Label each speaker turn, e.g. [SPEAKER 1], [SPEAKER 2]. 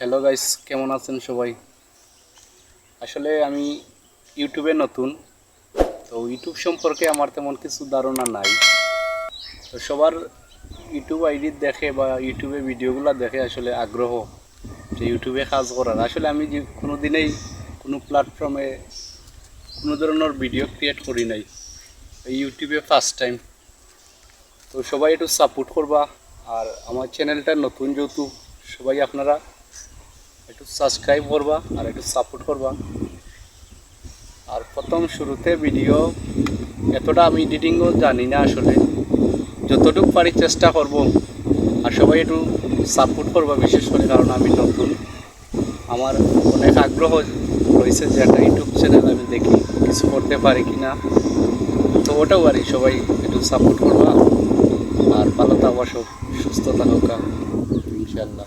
[SPEAKER 1] Hello guys কেমন আছেন সবাই? আসলে আমি ইউটিউবে নতুন, তো ইউটিউব সম্পর্কে আমার তেমন কিছু ধারণা নাই। তো সবার ইউটিউব আইডি দেখে বা ইউটিউবে ভিডিওগুলো দেখে আসলে আগ্রহ যে ইউটিউবে কাজ করার। আসলে আমি যে কোনো দিনেই কোনো প্ল্যাটফর্মে কোনো ধরনের ভিডিও ক্রিয়েট করি নাই। ইউটিউবে ফার্স্ট টাইম তো সবাই একটু সাপোর্ট করবা। আর আমার চ্যানেলটা নতুন যেহেতু, সবাই আপনারা একটু সাবস্ক্রাইব করবা আর একটু সাপোর্ট করবা। আর প্রথম শুরুতে ভিডিও এতটা আমি এডিটিংও জানি না আসলে। যতটুকু পারি চেষ্টা করব আর সবাই একটু সাপোর্ট করবা বিশেষ করে কারণ আমি নতুন। আমার অনেক আগ্রহ রয়েছে যে একটা ইউটিউব চ্যানেল আমি দেখি, কিছু করতে পারি কি না তো ওটাও আর সবাই একটু সাপোর্ট করবা। আর ভালো থাকবা সব সুস্থ থাকুক ইনশাল্লাহ